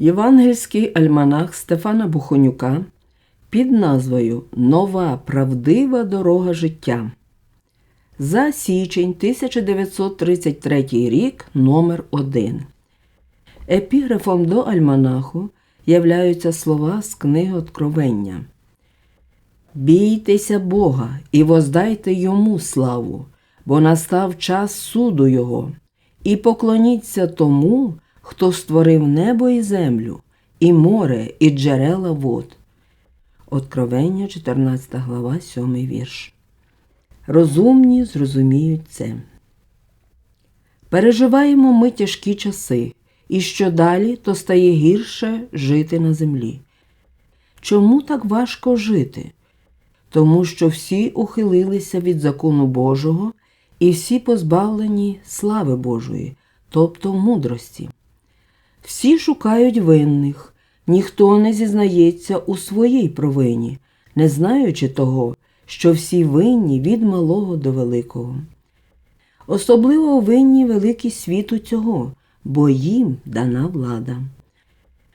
Євангельський альманах Стефана Бухонюка під назвою Нова правдива дорога життя. За січень 1933 рік номер 1 Епіграфом до альманаху являються слова з книги Откровення. Бійтеся Бога і воздайте йому славу, бо настав час суду Його, і поклоніться тому, хто створив небо і землю, і море, і джерела вод. Откровення, 14 глава, 7 вірш. Розумні зрозуміють це. Переживаємо ми тяжкі часи, і що далі, то стає гірше жити на землі. Чому так важко жити? Тому що всі ухилилися від закону Божого і всі позбавлені слави Божої, тобто мудрості. Всі шукають винних, ніхто не зізнається у своїй провині, не знаючи того, що всі винні від малого до великого. Особливо винні великі світу цього, бо їм дана влада.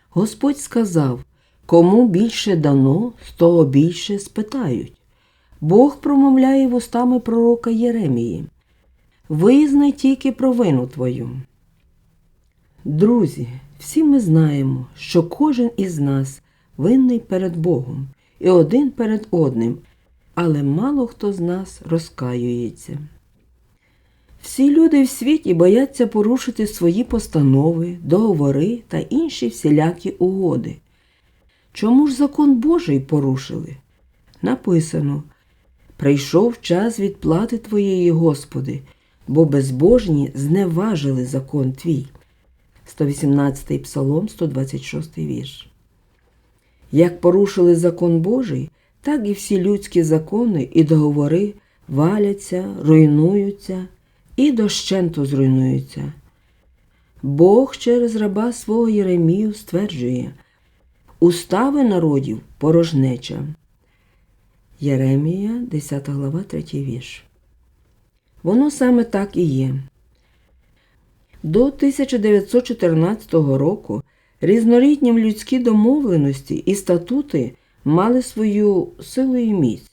Господь сказав кому більше дано, з того більше спитають. Бог промовляє вустами пророка Єремії. Визнай тільки провину твою. Друзі, всі ми знаємо, що кожен із нас винний перед Богом і один перед одним, але мало хто з нас розкаюється. Всі люди в світі бояться порушити свої постанови, договори та інші всілякі угоди. Чому ж закон Божий порушили? Написано Прийшов час відплати Твоєї, Господи, бо безбожні зневажили закон Твій. 118 Псалом, 126 вірш. Як порушили закон Божий, так і всі людські закони і договори валяться, руйнуються і дощенту зруйнуються. Бог через раба свого Єремію стверджує Устави народів порожнеча. Єремія, 10 глава, 3 вірш. Воно саме так і є. До 1914 року різнорідні людські домовленості і статути мали свою силу і міць,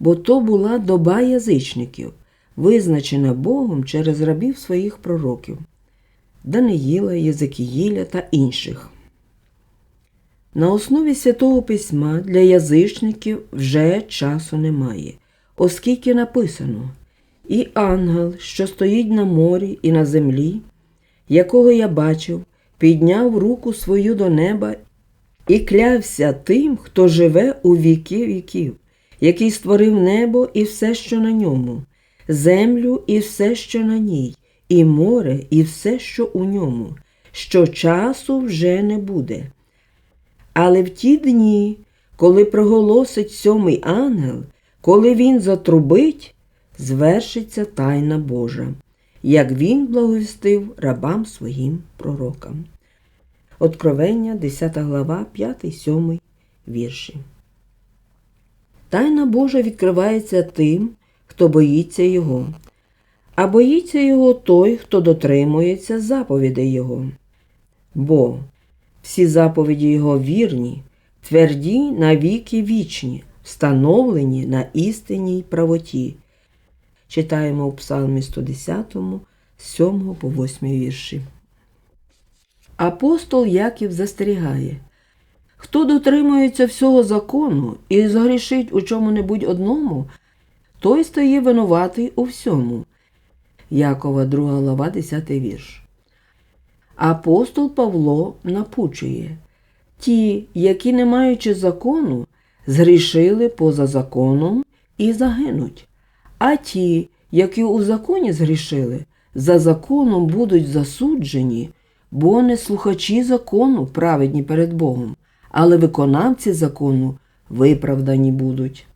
бо то була доба язичників, визначена Богом через рабів своїх пророків Даниїла, Єзекіїля та інших. На основі святого письма для язичників вже часу немає, оскільки написано І ангел, що стоїть на морі і на землі, якого я бачив, підняв руку свою до неба і клявся тим, хто живе у віки віків, який створив небо і все, що на ньому, землю і все, що на ній, і море, і все, що у ньому, що часу вже не буде. Але в ті дні, коли проголосить сьомий ангел, коли він затрубить, звершиться тайна Божа, як він благовістив рабам своїм пророкам. Откровення, 10 глава, 5, 7 вірші. Тайна Божа відкривається тим, хто боїться Його, а боїться Його той, хто дотримується заповідей Його. Бо всі заповіді Його вірні, тверді на віки вічні, встановлені на істинній правоті. Читаємо у Псалмі 110, 7 по 8 вірші. Апостол Яків застерігає, хто дотримується всього закону і згрішить у чому-небудь одному, той стає винуватий у всьому. Якова 2 глава, 10 вірш. Апостол Павло напучує ті, які, не маючи закону, згрішили поза законом і загинуть, а ті, які у законі згрішили, за законом будуть засуджені, бо не слухачі закону праведні перед Богом, але виконавці закону виправдані будуть.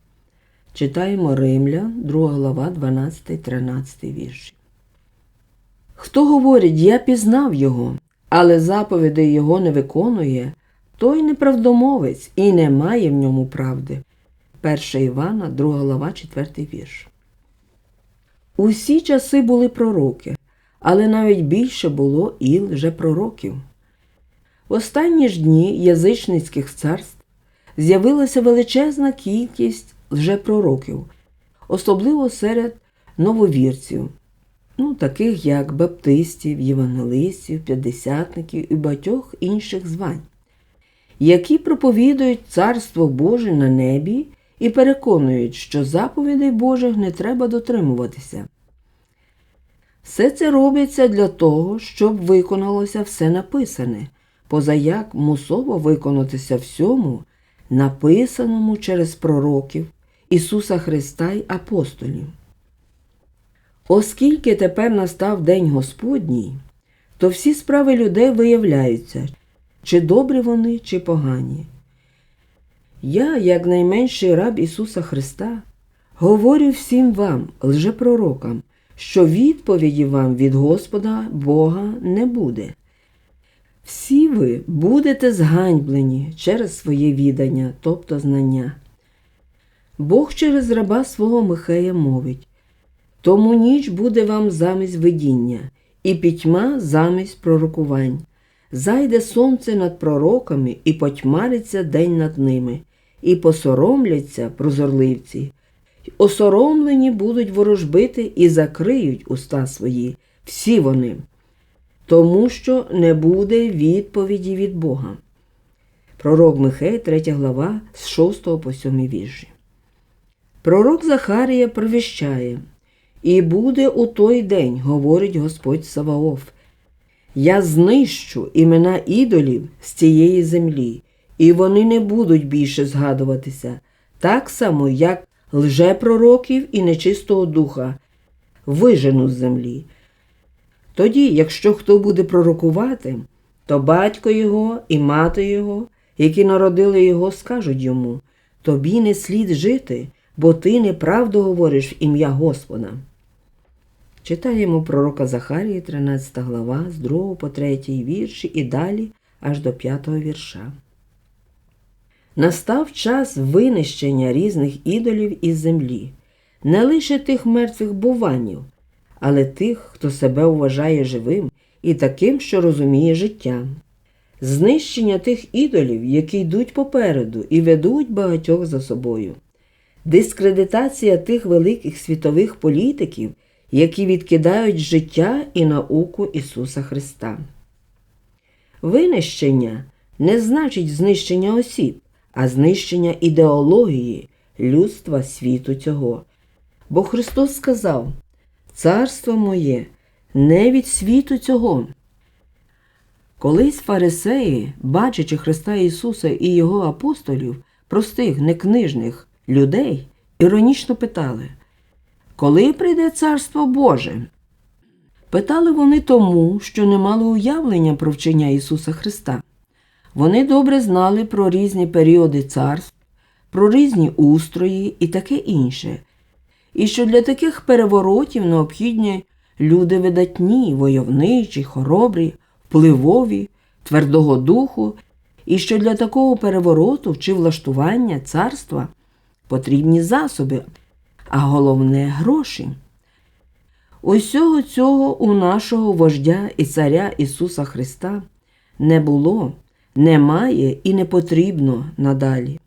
Читаємо Римля, 2 глава, 12, 13 вірші. Хто говорить, я пізнав його, але заповідей його не виконує, той неправдомовець і не має в ньому правди. 1 Івана, 2 глава, 4 вірш. Усі часи були пророки, але навіть більше було і лжепророків. В останні ж дні язичницьких царств з'явилася величезна кількість лжепророків, особливо серед нововірців, ну, таких як баптистів, євангелистів, п'ятдесятників і багатьох інших звань, які проповідують Царство Боже на небі і переконують, що заповідей Божих не треба дотримуватися. Все це робиться для того, щоб виконалося все написане, позаяк мусово виконатися всьому, написаному через пророків Ісуса Христа й апостолів. Оскільки тепер настав День Господній, то всі справи людей виявляються, чи добрі вони, чи погані. Я, як найменший раб Ісуса Христа, говорю всім вам, лжепророкам, що відповіді вам від Господа Бога не буде. Всі ви будете зганьблені через своє відання, тобто знання. Бог через раба свого Михея мовить тому ніч буде вам замість видіння, і пітьма замість пророкувань. Зайде сонце над пророками, і потьмариться день над ними, і посоромляться прозорливці, осоромлені будуть ворожбити і закриють уста свої, всі вони, тому що не буде відповіді від Бога. Пророк Михей, 3 глава, з 6 по 7 вірші. Пророк Захарія провіщає І буде у той день, говорить Господь Саваоф, я знищу імена ідолів з цієї землі, і вони не будуть більше згадуватися, так само, як лжепророків і нечистого духа, вижену з землі. Тоді, якщо хто буде пророкувати, то батько його і мати його, які народили його, скажуть йому тобі не слід жити, бо ти неправду говориш в ім'я Господа. Читаємо пророка Захарії, 13 глава, з 2 по 3 вірші і далі аж до 5 вірша. Настав час винищення різних ідолів із землі, не лише тих мертвих буванів, але тих, хто себе вважає живим і таким, що розуміє життя. Знищення тих ідолів, які йдуть попереду і ведуть багатьох за собою, дискредитація тих великих світових політиків, які відкидають життя і науку Ісуса Христа. Винищення не значить знищення осіб, а знищення ідеології людства світу цього. Бо Христос сказав: Царство моє не від світу цього. Колись фарисеї, бачачи Христа Ісуса і Його апостолів, простих, некнижних людей, іронічно питали, коли прийде Царство Боже? Питали вони тому, що не мали уявлення про вчення Ісуса Христа. Вони добре знали про різні періоди царств, про різні устрої і таке інше, і що для таких переворотів необхідні люди видатні, войовничі, хоробрі, впливові, твердого духу, і що для такого перевороту чи влаштування царства потрібні засоби, а головне гроші. Усього цього у нашого вождя і царя Ісуса Христа не було, немає і не потрібно надалі.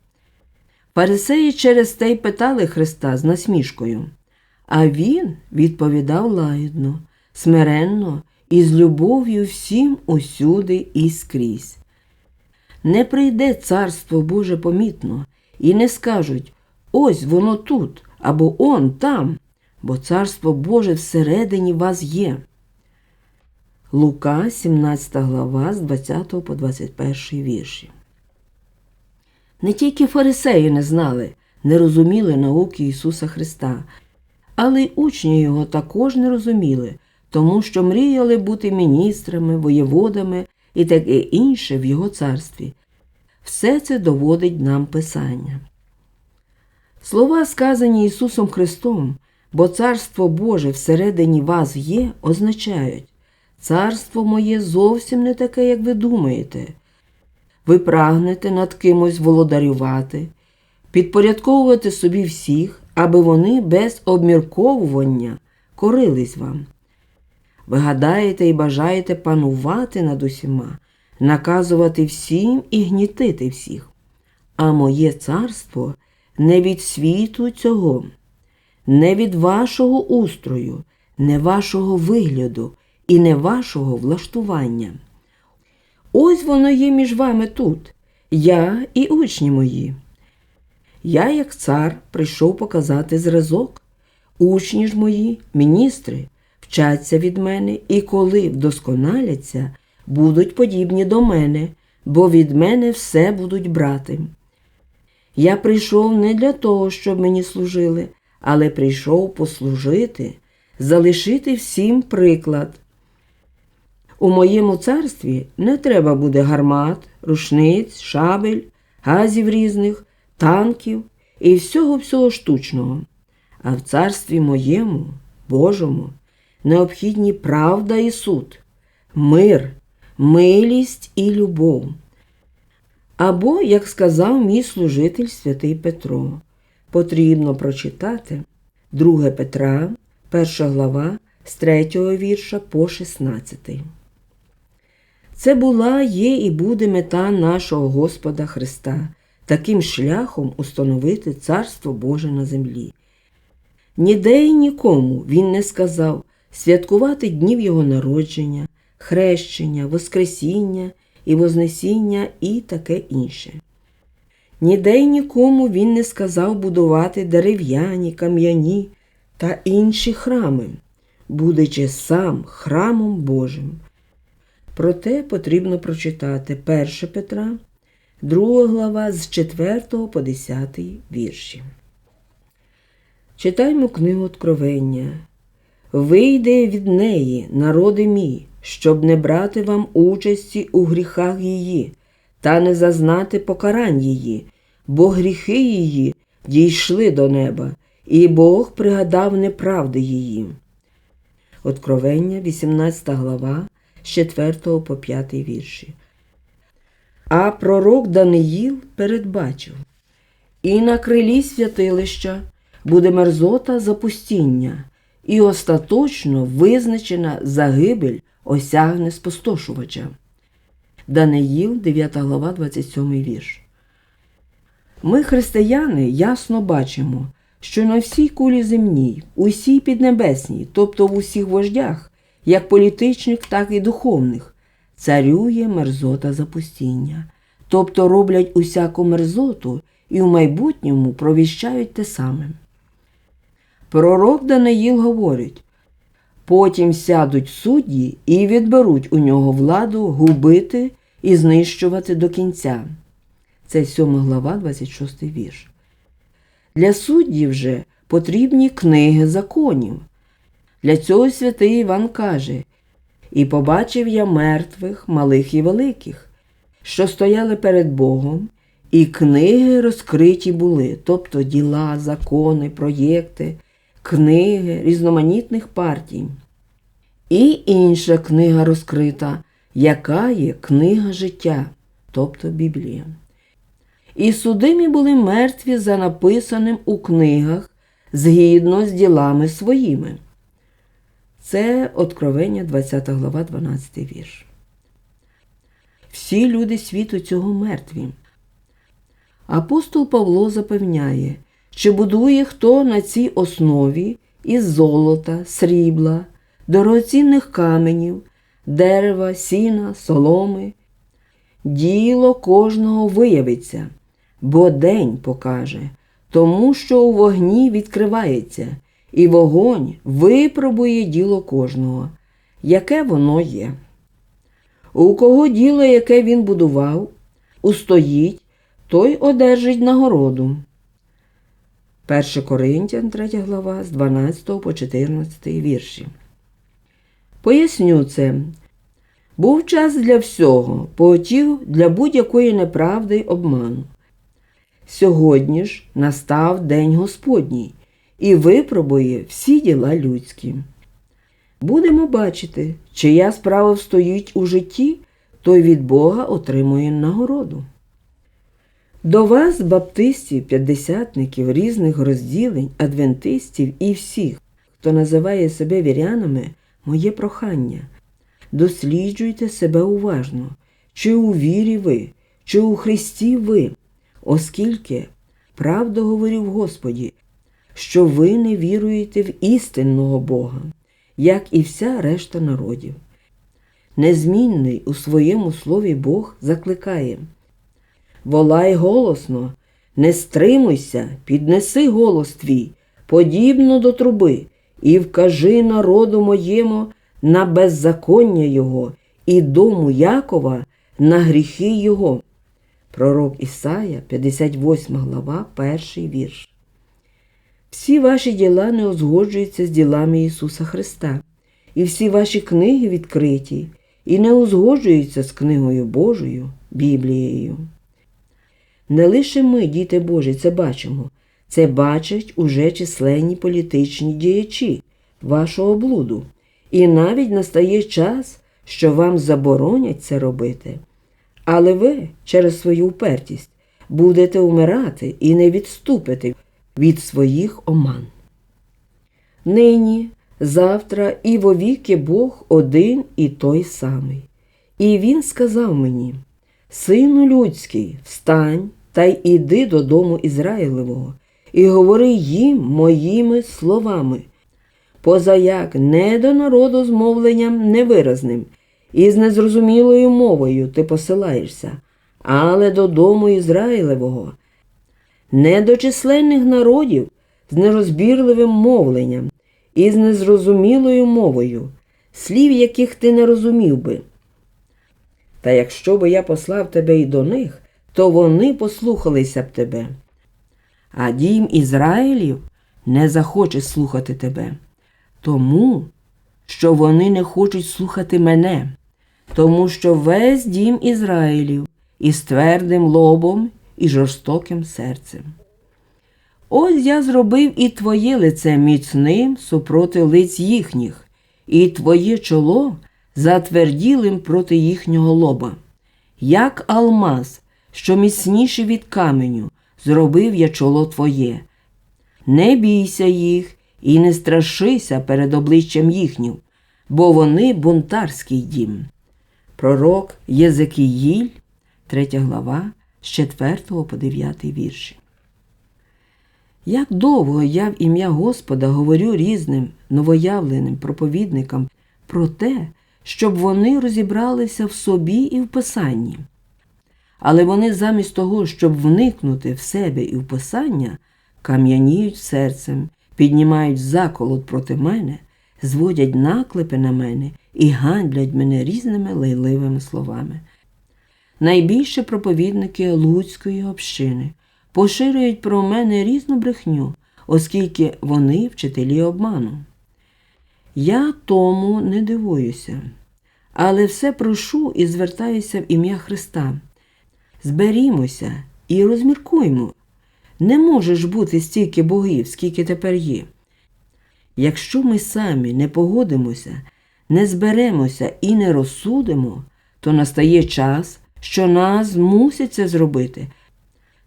Фарисеї через те й питали Христа з насмішкою, а Він відповідав лагідно, смиренно і з любов'ю всім усюди і скрізь. Не прийде царство Боже помітно, і не скажуть ось воно тут або он там, бо царство Боже всередині вас є. Лука, 17 глава, з 20 по 21 вірші. Не тільки фарисеї не знали, не розуміли науки Ісуса Христа, але й учні Його також не розуміли, тому що мріяли бути міністрами, воєводами і таке інше в Його царстві. Все це доводить нам Писання. Слова, сказані Ісусом Христом, бо Царство Боже всередині вас є, означають Царство моє зовсім не таке, як ви думаєте. Ви прагнете над кимось володарювати, підпорядковувати собі всіх, аби вони без обмірковування корились вам. Ви гадаєте і бажаєте панувати над усіма, наказувати всім і гнітити всіх. А моє царство не від світу цього, не від вашого устрою, не вашого вигляду і не вашого влаштування. Ось воно є між вами тут, я і учні мої. Я, як цар, прийшов показати зразок. Учні ж мої, міністри, вчаться від мене і коли вдосконаляться, будуть подібні до мене, бо від мене все будуть брати. Я прийшов не для того, щоб мені служили, але прийшов послужити, залишити всім приклад. У моєму царстві не треба буде гармат, рушниць, шабель, газів різних, танків і всього всього штучного. А в царстві моєму, Божому, необхідні правда і суд, мир, милість і любов. Або, як сказав мій служитель святий Петро, потрібно прочитати 2 Петра, 1 глава з 3 вірша по 16. Це була, є і буде мета нашого Господа Христа, таким шляхом установити Царство Боже на землі. Ніде й нікому він не сказав святкувати днів Його народження, хрещення, Воскресіння і Вознесіння і таке інше. Ніде й нікому він не сказав будувати дерев'яні, кам'яні та інші храми, будучи сам храмом Божим. Проте потрібно прочитати 1 Петра, 2 глава з 4 по 10 вірші. Читаймо книгу Откровення. Вийде від неї, народи мій, щоб не брати вам участі у гріхах її, та не зазнати покарань її, бо гріхи її дійшли до неба, і Бог пригадав неправди її. Откровення, 18 глава, з 4 по 5 вірші. А пророк Даниїл передбачив і на крилі святилища буде мерзота запустіння, і остаточно визначена загибель осягне спустошувача. Даниїл, 9 глава, 27 вірш. Ми, християни, ясно бачимо, що на всій кулі земній, усій піднебесній, тобто в усіх вождях, як політичних, так і духовних, царює мерзота запустіння, тобто роблять усяку мерзоту і в майбутньому провіщають те саме. Пророк Даниїл говорить потім сядуть судді і відберуть у нього владу губити і знищувати до кінця. Це 7 глава, 26 вірш. Для суддів же потрібні книги законів. Для цього святий Іван каже І побачив я мертвих, малих і великих, що стояли перед Богом, і книги розкриті були, тобто діла, закони, проєкти, книги різноманітних партій. І інша книга розкрита, яка є книга життя, тобто Біблія. І судимі були мертві за написаним у книгах згідно з ділами своїми. Це Откровення 20 глава, 12 вірш. Всі люди світу цього мертві. Апостол Павло запевняє, що будує хто на цій основі із золота, срібла, дорогоцінних каменів, дерева, сіна, соломи. Діло кожного виявиться, бо день покаже, тому що у вогні відкривається, і вогонь випробує діло кожного, яке воно є. У кого діло, яке він будував, устоїть, той одержить нагороду. 1 Коринтян, 3 глава, з 12 по 14 вірші. Поясню це. Був час для всього, потів для будь-якої неправди й обману. Сьогодні ж настав День Господній і випробує всі діла людські. Будемо бачити, чия справа встоїть у житті, той від Бога отримує нагороду. До вас, баптистів, п'ятдесятників, різних розділень, адвентистів і всіх, хто називає себе вірянами, моє прохання. Досліджуйте себе уважно, чи у вірі ви, чи у Христі ви, оскільки правду говорю в Господі, що ви не віруєте в істинного Бога, як і вся решта народів. Незмінний у своєму слові Бог закликає Волай голосно, не стримуйся, піднеси голос твій, подібно до труби, і вкажи народу моєму на беззаконня Його і дому Якова на гріхи Його. Пророк Ісая, 58 глава, перший вірш. Всі ваші діла не узгоджуються з ділами Ісуса Христа, і всі ваші книги відкриті і не узгоджуються з книгою Божою, Біблією. Не лише ми, діти Божі, це бачимо, це бачать уже численні політичні діячі вашого блуду, і навіть настає час, що вам заборонять це робити. Але ви через свою упертість будете умирати і не відступите від своїх оман. Нині, завтра і вовіки Бог один і той самий. І він сказав мені: Сину людський, встань та й іди додому Ізраїлевого, і говори їм моїми словами, позаяк не до народу з мовленням невиразним, і з незрозумілою мовою ти посилаєшся, але додому Ізраїлевого, не до численних народів з нерозбірливим мовленням і з незрозумілою мовою, слів яких ти не розумів би. Та якщо би я послав тебе і до них, то вони послухалися б тебе. А дім Ізраїлів не захоче слухати тебе, тому що вони не хочуть слухати мене, тому що весь дім Ізраїлів із твердим лобом і жорстоким серцем. Ось я зробив і твоє лице міцним супроти лиць їхніх, і твоє чоло затверділим проти їхнього лоба. Як алмаз, що міцніше від каменю, зробив я чоло твоє. Не бійся їх і не страшися перед обличчям їхнім, бо вони бунтарський дім. Пророк Єзекіїль, 3 глава, з 4 по 9 вірші. Як довго я в ім'я Господа говорю різним новоявленим проповідникам про те, щоб вони розібралися в собі і в Писанні. Але вони замість того, щоб вникнути в себе і в Писання, кам'яніють серцем, піднімають заколот проти мене, зводять наклепи на мене і гандлять мене різними лайливими словами. Найбільше проповідники Луцької общини поширюють про мене різну брехню, оскільки вони вчителі обману. Я тому не дивуюся, але все прошу і звертаюся в ім'я Христа. Зберімося і розміркуймо. Не може ж бути стільки богів, скільки тепер є. Якщо ми самі не погодимося, не зберемося і не розсудимо, то настає час, що нас змусять це зробити.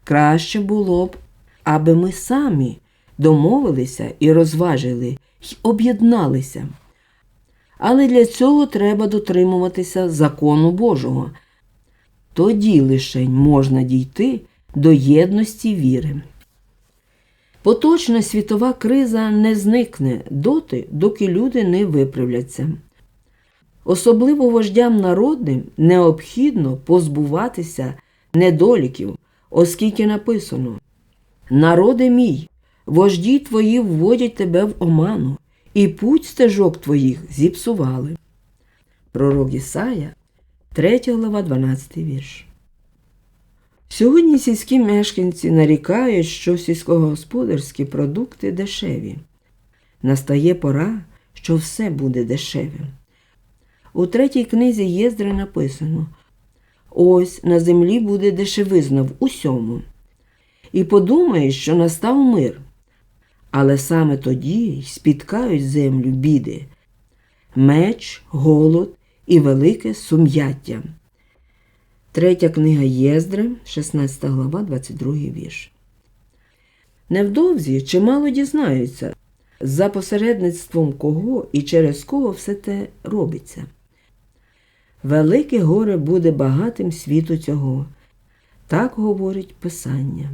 Краще було б, аби ми самі домовилися і розважили, й об'єдналися. Але для цього треба дотримуватися закону Божого. Тоді лише можна дійти до єдності віри. Поточна світова криза не зникне доти, доки люди не виправляться. Особливо вождям народним необхідно позбуватися недоліків, оскільки написано Народи мій, вожді твої вводять тебе в оману, і путь стежок твоїх зіпсували. Пророк Ісая, 3 глава, 12 вірш. Сьогодні сільські мешканці нарікають, що сільськогосподарські продукти дешеві. Настає пора, що все буде дешевим. У третій книзі Єздри написано Ось на землі буде дешевизна в усьому. І подумаєш, що настав мир. Але саме тоді й спіткають землю біди, меч, голод і велике сум'яття. Третя книга Єздри, 16 глава, 22 вірш. Невдовзі чимало дізнаються, за посередництвом кого і через кого все те робиться. Велике горе буде багатим світу цього. Так говорить Писання.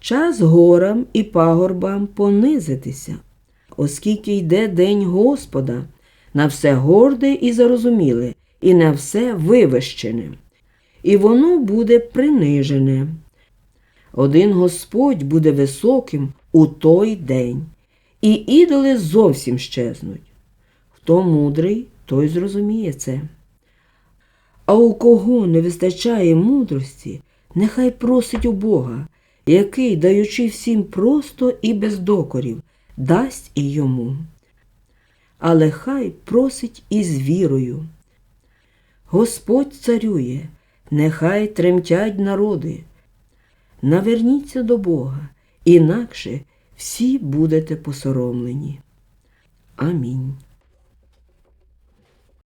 Час горам і пагорбам понизитися, оскільки йде день Господа, на все горде і зарозуміле, і на все вивищене, і воно буде принижене. Один Господь буде високим у той день, і ідоли зовсім щезнуть. Хто мудрий, той зрозуміє це. А у кого не вистачає мудрості, нехай просить у Бога, який, даючи всім просто і без докорів, дасть і йому. Але хай просить із вірою. Господь царює, нехай тремтять народи. Наверніться до Бога, інакше всі будете посоромлені. Амінь.